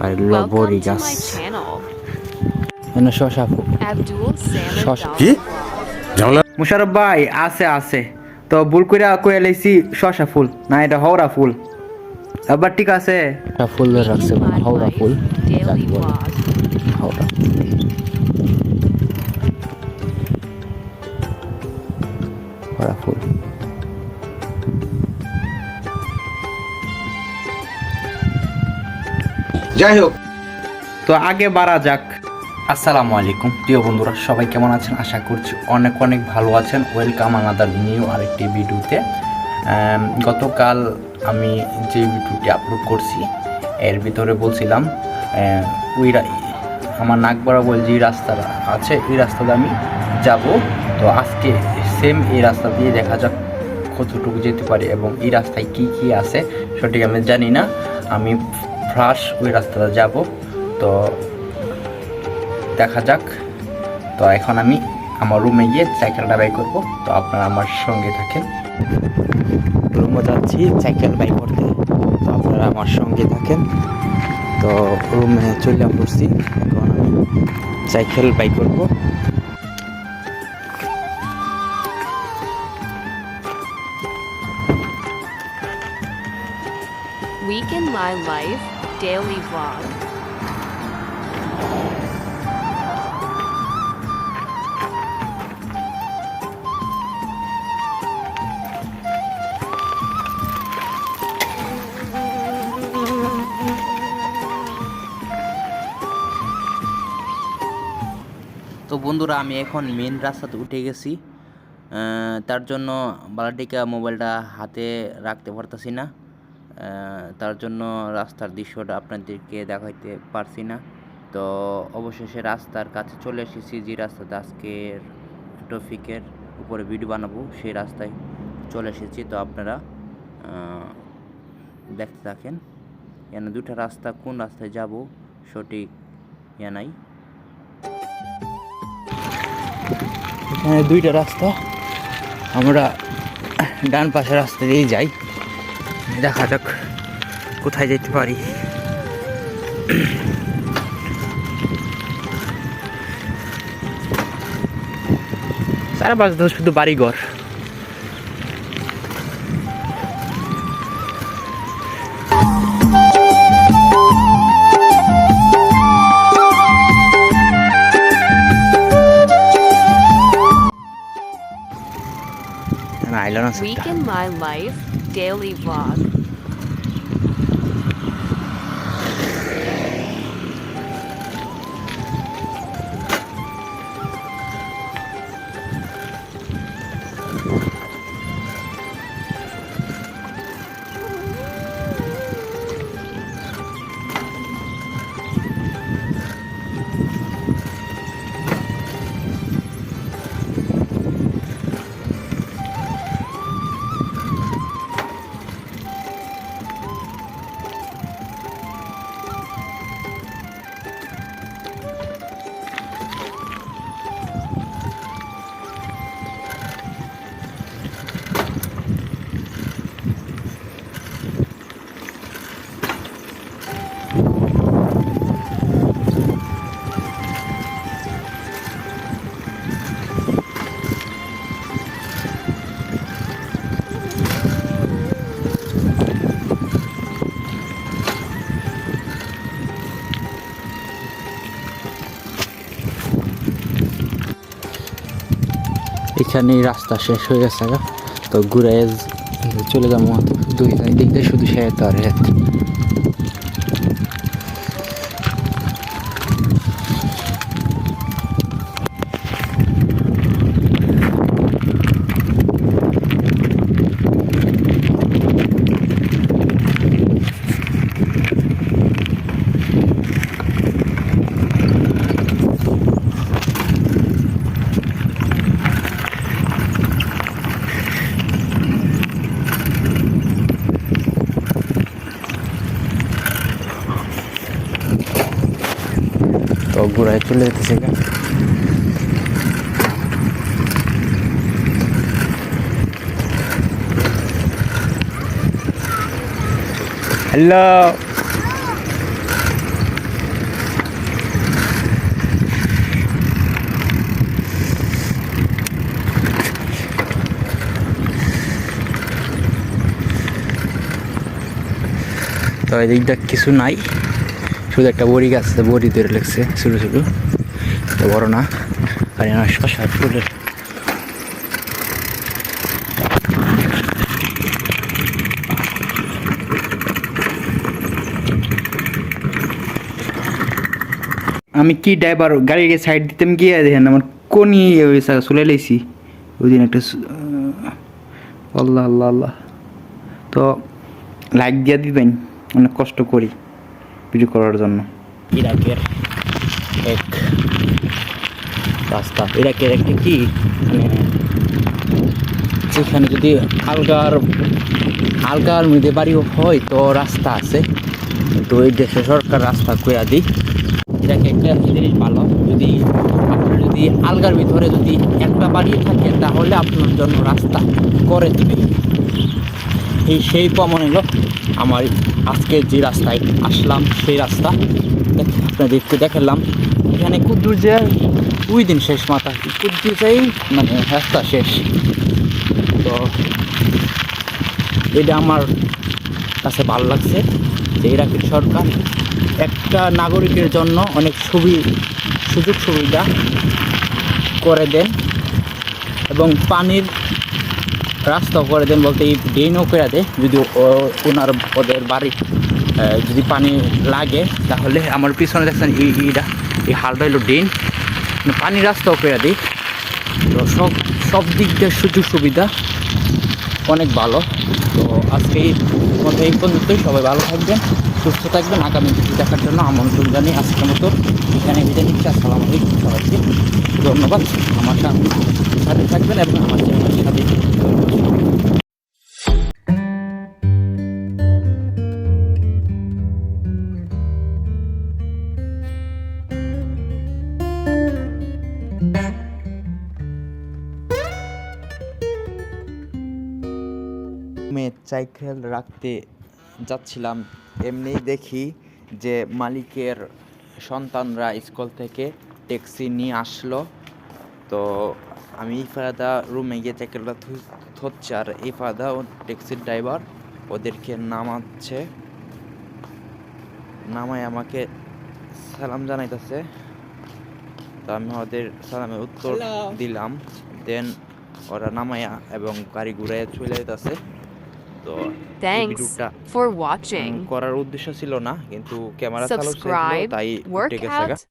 আর এগুলো বড়ি Welcome to গাছ my channel. এখানে শশা কি? মুশারফ ভাই আছে আছে। তো ভুল করে কয়ে লাইছি শশা ফুল না এটা হাওড়া ফুল। আবার ঠিক আছে। ফুল রাখছে In হাওড়া ফুল. হাওড়া। হাওড়া ফুল। যাই হোক। তো আগে বাড়া যাক। আসসালামু আলাইকুম। প্রিয় বন্ধুরা, সবাই কেমন আছেন? আশা করছি অনেক অনেক ভালো আছেন। ওয়েলকাম আনাদার নিউ আরেকটি ভিডিওতে। গতকাল আমি যে ভিডিওটি আপলোড করছি, এর ভিতরে বলছিলাম ওই আমার নাক বরাবর যে রাস্তাটা আছে, এই রাস্তাতে আমি যাব। তো আজকে সেম এই রাস্তা দিয়ে দেখা যাক কতটুকু যেতে পারি এবং এই রাস্তায় কি কি আছে, সঠিক আমি জানি না। আমি ফার্স্ট ওই রাস্তাটা যাব। তো দেখা যাক। তো এখন আমি আমার রুমে গিয়ে সাইকেলটা বাই করব। তো আপনারা আমার সঙ্গে থাকেন। রুমে যাচ্ছি সাইকেল বাই করতে। তো আপনারা আমার সঙ্গে থাকেন। তো রুমে চলে পড়ছি এখন আমি সাইকেল বাই করব। Week in my life, daily vlog. তো বন্ধুরা, আমি এখন মেন রাস্তাতে উঠে গেছি তার জন্য বালাটিকা মোবাইলটা হাতে রাখতে পারতেছি না তার জন্য রাস্তার দৃশ্যটা আপনাদেরকে দেখাইতে পারছি না। তো অবশেষে রাস্তার কাছে চলে এসেছি, যে রাস্তাতে আজকের টপিকের উপরে ভিডিও বানাবো, সেই রাস্তায় চলে এসেছি। তো আপনারা দেখতে থাকেন, এখানে দুটা রাস্তা, কোন রাস্তায় যাব সঠিক ইয়া নাই। দুইটা রাস্তা, আমরা ডান পাশের রাস্তা দিয়েই যাই। দেখা যাক কোথায় যেতে পারি। সারা পাশে তো শুধু বাড়িঘর। Week in my life, daily vlog. এখানেই রাস্তা শেষ হয়ে গেছে তো ঘুরে চলে যাব দুই দিক দিয়ে শুধু সে তার তো গোড়ায় চলে যেতেছে গা। হ্যালো তো এদিকটা কিছু নাই। শুধু একটা বড়ি গাছ বড়ি ধরে লেগছে, ছোটো ছোটো। তো বড় না, আর শশা ফুলের আমি কি ড্রাইভার গাড়িকে সাইড দিতাম গিয়ে দেখেন, আমার কোনি ওই চলে লেছি ওই দিন একটা আল্লাহ আল্লাহ আল্লাহ। তো লাইক দিয়ে দিবেন, অনেক কষ্ট করি। ভিডিও করার জন্য। ইরাকের এক রাস্তা। ইরাকের একটা কি? যেখানে যদি আলগার আলগার মধ্যে বাড়িও হয়, তো রাস্তা আছে। তো এই দেশে সরকার রাস্তা কইয়া দিই। এটাকে একটা জিনিস ভালো, যদি আপনার যদি আলগার ভিতরে যদি একটা বাড়ি থাকে, তাহলে আপনার জন্য রাস্তা করে দিবে। এই সেই প্রমাণ হলো আমার আজকে যে রাস্তায় আসলাম, সেই রাস্তা। দেখ- আপনাদেরকে দেখালাম। এখানে কুদ্দুর যে ওই দিন শেষ মাথা। কুদ্দুর যাই মানে রাস্তা শেষ। তো এটা আমার কাছে ভালো লাগছে যে ইরাকের সরকার একটা নাগরিকের জন্য অনেক সুবি সুযোগ সুবিধা করে দেন এবং পানির রাস্তাও করে দেন বলতে এই ড্রেনও করে দেয়। যদি ওনার ওদের বাড়ি যদি পানি লাগে, তাহলে আমার পিছনে দেখছেন এইটা এই হালটা হলো ড্রেন মানে পানির রাস্তাও করে দিই তো সব সব দিক দিয়ে সুযোগ সুবিধা অনেক ভালো। তো আজকে এই পর্যন্তই। সবাই ভালো থাকবেন, সুস্থ থাকবেন। আগামী ভিডিও দেখার জন্য আমন্ত্রণ জানিয়ে আজকের মতো এখানে বিদায় নিচ্ছি। আসসালামু আলাইকুম সবাইকে। ধন্যবাদ। আমার সাথে থাকবেন এবং আমার সাইকেল রাখতে যাচ্ছিলাম এমনিই দেখি যে মালিকের সন্তানরা স্কুল থেকে ট্যাক্সি নিয়ে আসলো। তো আমি এই ইফাদা রুমে গিয়ে সাইকেলটা ধরছি আর এই ইফাদা ও ট্যাক্সির ড্রাইভার ওদেরকে নামাচ্ছে। নামায় আমাকে সালাম জানাইতেছে। তো আমি ওদের সালামের উত্তর দিলাম। দেন ওরা নামায়া এবং গাড়ি ঘুরাইয়া চলে যেতেছে তো এই Thanks ভিডিওটা for উম, watching. করার উদ্দেশ্য ছিল না কিন্তু ক্যামেরা চালু ছিল Subscribe, তাই work উঠে গেছে